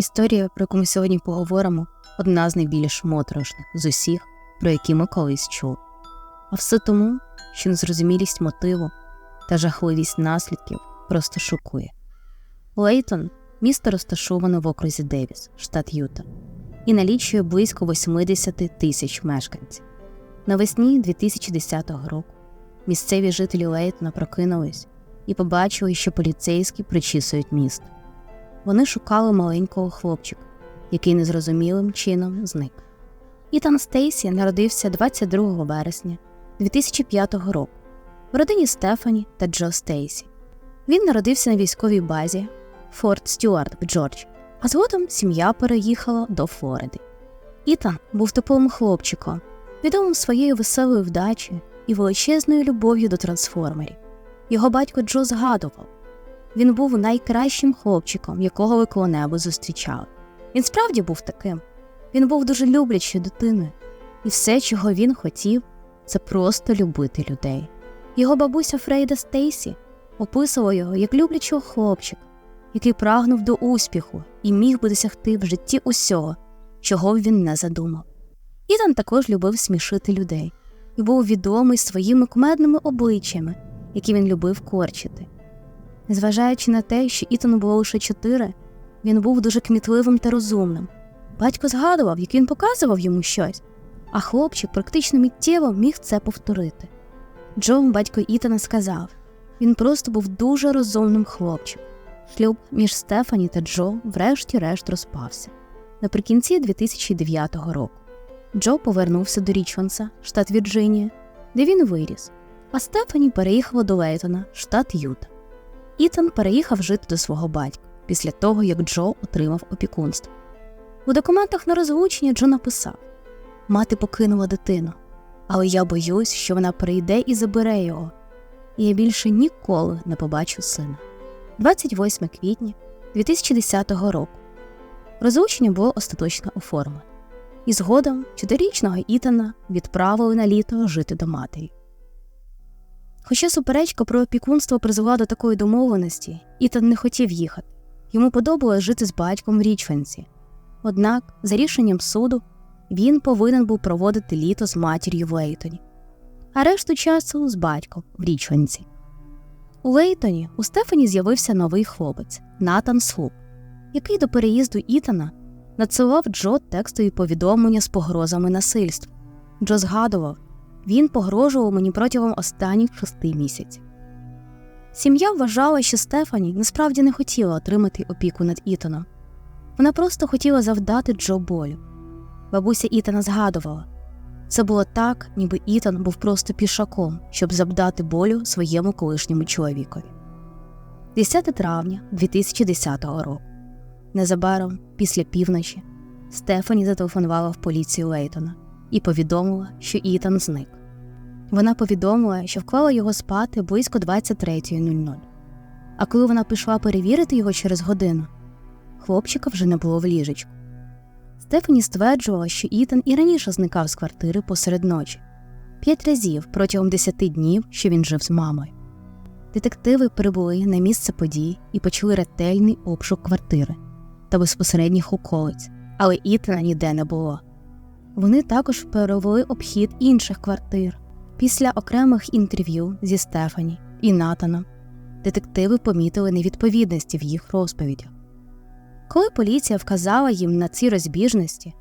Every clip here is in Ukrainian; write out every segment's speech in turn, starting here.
Історія, про яку ми сьогодні поговоримо, одна з найбільш моторошних з усіх, про які ми колись чули. А все тому, що незрозумілість мотиву та жахливість наслідків просто шокує. Лейтон місто розташоване в окрузі Девіс, штат Юта, і налічує близько 80 тисяч мешканців. Навесні 2010 року місцеві жителі Лейтона прокинулись і побачили, що поліцейські причісують місто. Вони шукали маленького хлопчика, який незрозумілим чином зник. Ітан Стейсі народився 22 вересня 2005 року в родині Стефані та Джо Стейсі. Він народився на військовій базі Форт Стюарт в Джорджі, а згодом сім'я переїхала до Флориди. Ітан був типовим хлопчиком, відомим своєю веселою вдачею і величезною любов'ю до трансформерів. Його батько Джо згадував він був найкращим хлопчиком, якого ви коли-небудь зустрічали. Він справді був таким. Він був дуже люблячою дитиною, і все, чого він хотів, це просто любити людей. Його бабуся Фрейда Стейсі описувала його як люблячого хлопчика, який прагнув до успіху і міг би досягти в житті усього, чого б він не задумав. Ітан також любив смішити людей і був відомий своїми кумедними обличчями, які він любив корчити. Незважаючи на те, що Ітану було лише чотири, він був дуже кмітливим та розумним. Батько згадував, як він показував йому щось, а хлопчик практично миттєво міг це повторити. Джо, батько Ітана, сказав він просто був дуже розумним хлопчиком. Шлюб між Стефані та Джо врешті-решт розпався наприкінці 2009 року. Джо повернувся до Річванса, штат Вірджинія, де він виріс, а Стефані переїхала до Лейтона, штат Юта. Ітан переїхав жити до свого батька після того, як Джо отримав опікунство. У документах на розлучення Джо написав: Мати покинула дитину, але я боюсь, що вона прийде і забере його, і я більше ніколи не побачу сина. 28 квітня 2010 року розлучення було остаточно оформлене, і згодом чотирирічного Ітана відправили на літо жити до матері. Хоча суперечка про опікунство призвела до такої домовленості, Ітан не хотів їхати. Йому подобалось жити з батьком в Річвенці. Однак, за рішенням суду, він повинен був проводити літо з матір'ю в Лейтоні, а решту часу з батьком в Річвенці. У Лейтоні у Стефані з'явився новий хлопець Натан Слуп, який до переїзду Ітана надсилав Джо текстові повідомлення з погрозами насильства. Джо згадував, він погрожував мені протягом останніх шести місяців. Сім'я вважала, що Стефані насправді не хотіла отримати опіку над Ітаном. Вона просто хотіла завдати Джо болю. Бабуся Ітана згадувала це було так, ніби Ітан був просто пішаком, щоб завдати болю своєму колишньому чоловікові. 10 травня 2010 року. Незабаром, після півночі, Стефані зателефонувала в поліцію Лейтона і повідомила, що Ітан зник. Вона повідомила, що вклала його спати близько 23.00. А коли вона пішла перевірити його через годину, хлопчика вже не було в ліжечку. Стефані стверджувала, що Ітан і раніше зникав з квартири посеред ночі п'ять разів протягом 10 днів, що він жив з мамою. Детективи прибули на місце подій і почали ретельний обшук квартири та безпосередніх околиць, але Ітана ніде не було. Вони також провели обхід інших квартир. Після окремих інтерв'ю зі Стефані і Натаном детективи помітили невідповідності в їх розповідях. Коли поліція вказала їм на ці розбіжності,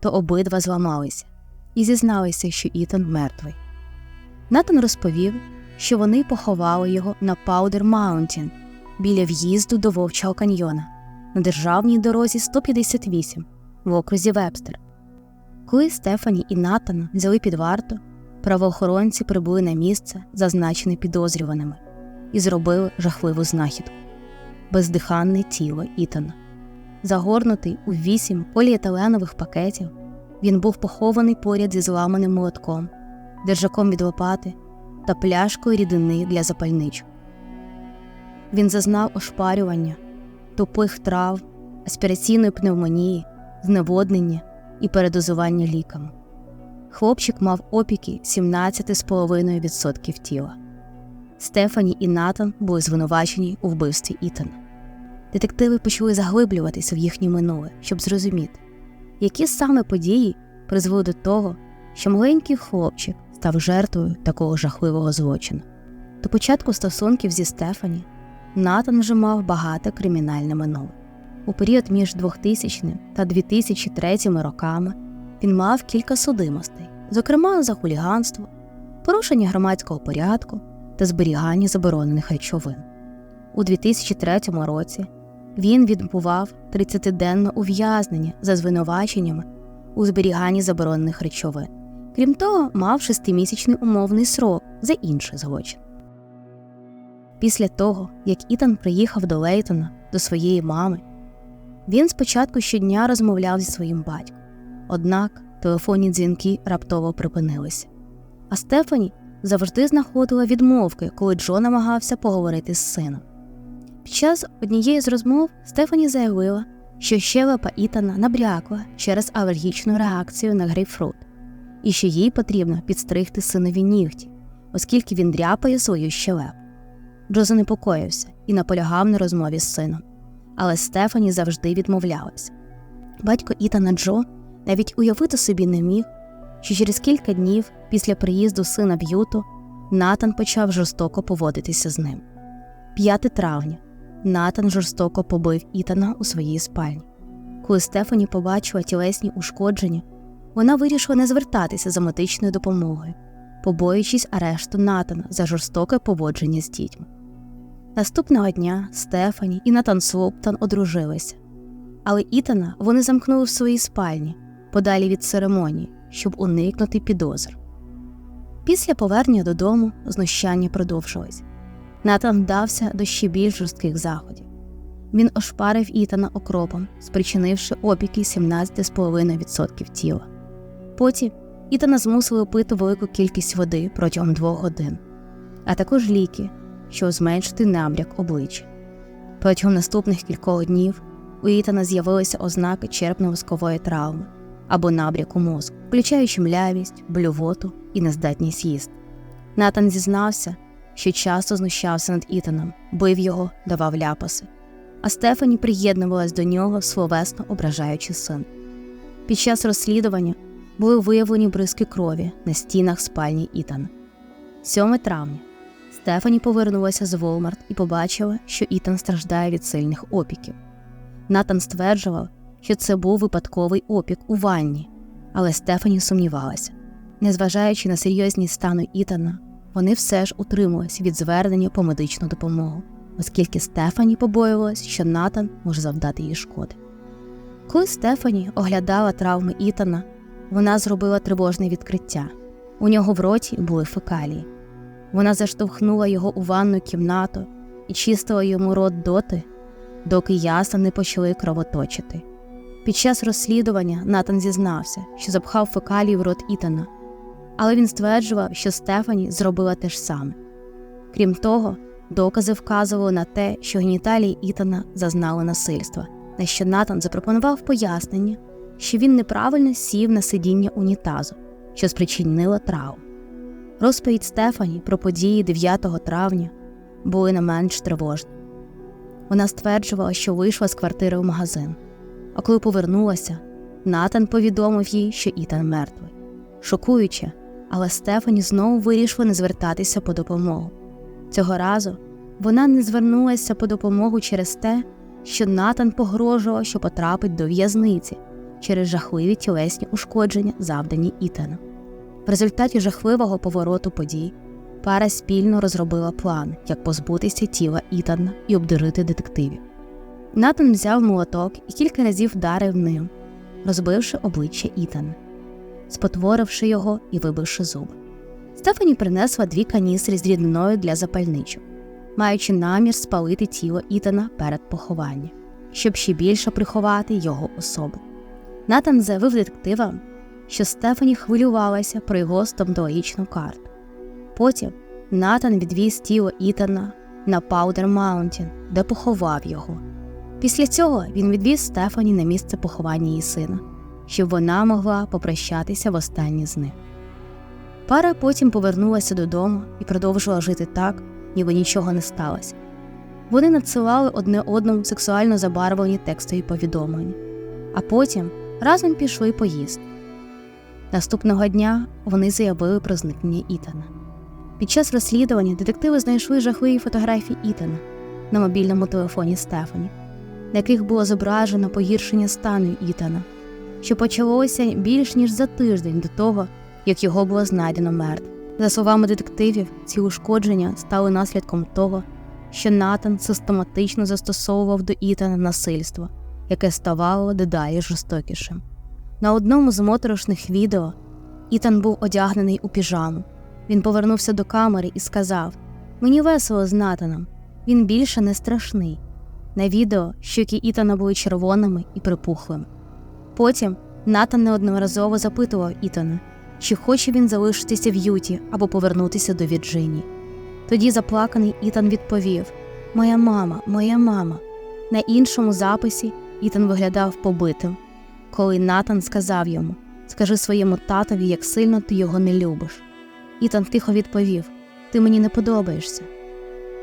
то обидва зламалися і зізналися, що Ітан мертвий. Натан розповів, що вони поховали його на Паудер Маунтін біля в'їзду до Вовчого каньйона на державній дорозі 158 в окрузі Вебстер. Коли Стефані і Натана взяли під варту, правоохоронці прибули на місце, зазначене підозрюваними, і зробили жахливу знахідку бездиханне тіло Ітана. Загорнутий у вісім поліетиленових пакетів, він був похований поряд зі зламаним молотком, держаком від лопати та пляшкою рідини для запальничок. Він зазнав ошпарювання, тупих трав, аспіраційної пневмонії, зневоднення і передозування ліками. Хлопчик мав опіки 17,5% тіла. Стефані і Натан були звинувачені у вбивстві Ітана. Детективи почали заглиблюватися в їхнє минуле, щоб зрозуміти, які саме події призвели до того, що маленький хлопчик став жертвою такого жахливого злочину. До початку стосунків зі Стефані Натан вже мав багато кримінальне минуле. У період між 2000 та 2003 роками він мав кілька судимостей, зокрема за хуліганство, порушення громадського порядку та зберігання заборонених речовин. У 2003 році він відбував 30-денне ув'язнення за звинуваченнями у зберіганні заборонених речовин. Крім того, мав шестимісячний умовний срок за інший злочин. Після того, як Ітан приїхав до Лейтона до своєї мами, він спочатку щодня розмовляв зі своїм батьком, однак телефонні дзвінки раптово припинилися. А Стефані завжди знаходила відмовки, коли Джо намагався поговорити з сином. Під час однієї з розмов Стефані заявила, що щелепа Ітана набрякла через алергічну реакцію на грейпфрут, і що їй потрібно підстригти синові нігті, оскільки він дряпає свою щелепу. Джо занепокоївся і наполягав на розмові з сином, але Стефані завжди відмовлялася. Батько Ітана Джо навіть уявити собі не міг, що через кілька днів після приїзду сина в Юту Натан почав жорстоко поводитися з ним. 5 травня Натан жорстоко побив Ітана у своїй спальні. Коли Стефані побачила тілесні ушкодження, вона вирішила не звертатися за медичною допомогою, побоюючись арешту Натана за жорстоке поводження з дітьми. Наступного дня Стефані і Натан Слоптон одружилися, але Ітана вони замкнули в своїй спальні подалі від церемонії, щоб уникнути підозр. Після повернення додому знущання продовжилось. Натан вдався до ще більш жорстких заходів. Він ошпарив Ітана окропом, спричинивши опіки 17,5% тіла. Потім Ітана змусили пити велику кількість води протягом двох годин, а також ліки, щоб зменшити набряк обличчя. Протягом наступних кількох днів у Ітана з'явилися ознаки черепно-воскової травми або набряку мозку, включаючи млявість, блювоту і нездатність їсти. Натан зізнався, що часто знущався над Ітаном, бив його, давав ляпаси, а Стефані приєднувалась до нього, словесно ображаючи син. Під час розслідування були виявлені бризки крові на стінах спальні Ітана. 7 травня Стефані повернулася з Волмарт і побачила, що Ітан страждає від сильних опіків. Натан стверджував, що це був випадковий опік у ванні, але Стефані сумнівалася. Незважаючи на серйозність стану Ітана, вони все ж утримувалися від звернення по медичну допомогу, оскільки Стефані побоювалась, що Натан може завдати їй шкоди. Коли Стефані оглядала травми Ітана, вона зробила тривожне відкриття. У нього в роті були фекалії. Вона заштовхнула його у ванну кімнату і чистила йому рот доти, доки яса не почали кровоточити. Під час розслідування Натан зізнався, що запхав фекалії в рот Ітана, але він стверджував, що Стефані зробила те ж саме. Крім того, докази вказували на те, що геніталії Ітана зазнали насильства, на що Натан запропонував пояснення, що він неправильно сів на сидіння унітазу, що спричинило травму. Розповідь Стефані про події 9 травня були не менш тривожні. Вона стверджувала, що вийшла з квартири в магазин, а коли повернулася, Натан повідомив їй, що Ітан мертвий. Шокуюче, але Стефані знову вирішила не звертатися по допомогу. Цього разу вона не звернулася по допомогу через те, що Натан погрожував, що потрапить до в'язниці через жахливі тілесні ушкодження, завдані Ітану. В результаті жахливого повороту подій пара спільно розробила план, як позбутися тіла Ітана і обдурити детективів. Натан взяв молоток і кілька разів вдарив ним, розбивши обличчя Ітана, спотворивши його і вибивши зуби. Стефані принесла дві каністри з рідною для запальничок, маючи намір спалити тіло Ітана перед похованням, щоб ще більше приховати його особу. Натан заявив детективам, що Стефані хвилювалася про його стоматологічну карту. Потім Натан відвіз тіло Ітана на Паудер Маунтін, де поховав його. Після цього він відвіз Стефані на місце поховання її сина, щоб вона могла попрощатися востаннє з ним. Пара потім повернулася додому і продовжила жити так, ніби нічого не сталося. Вони надсилали одне одному сексуально забарвлені текстові повідомлення, а потім разом пішли поїсти. Наступного дня вони заявили про зникнення Ітана. Під час розслідування детективи знайшли жахливі фотографії Ітана на мобільному телефоні Стефані, на яких було зображено погіршення стану Ітана, що почалося більш ніж за тиждень до того, як його було знайдено мертвим. За словами детективів, ці ушкодження стали наслідком того, що Натан систематично застосовував до Ітана насильство, яке ставало дедалі жорстокішим. На одному з моторошних відео Ітан був одягнений у піжаму. Він повернувся до камери і сказав: Мені весело з Натаном, він більше не страшний. На відео щоки Ітана були червоними і припухлими. Потім Натан неодноразово запитував Ітана, чи хоче він залишитися в Юті або повернутися до Вірджинії. Тоді заплаканий Ітан відповів: Моя мама, моя мама. На іншому записі Ітан виглядав побитим. Коли Натан сказав йому: Скажи своєму татові, як сильно ти його не любиш. Ітан тихо відповів: Ти мені не подобаєшся.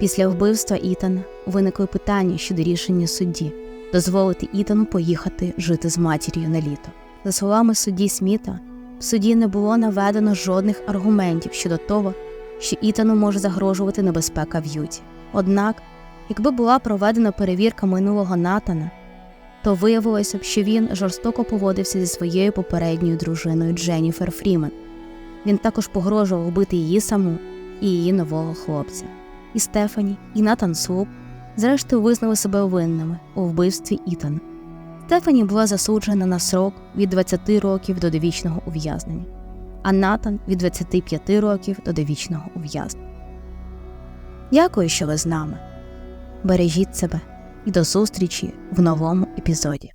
Після вбивства Ітана виникли питання щодо рішення судді дозволити Ітану поїхати жити з матір'ю на літо. За словами судді Сміта, в суді не було наведено жодних аргументів щодо того, що Ітану може загрожувати небезпека в Юті. Однак, якби була проведена перевірка минулого Натана, то виявилося б, що він жорстоко поводився зі своєю попередньою дружиною Дженніфер Фрімен. Він також погрожував вбити її саму і її нового хлопця. І Стефані, і Натан Слуп зрештою визнали себе винними у вбивстві Ітана. Стефані була засуджена на срок від 20 років до довічного ув'язнення, а Натан від 25 років до довічного ув'язнення. Дякую, що ви з нами. Бережіть себе і до зустрічі в новому епізоді.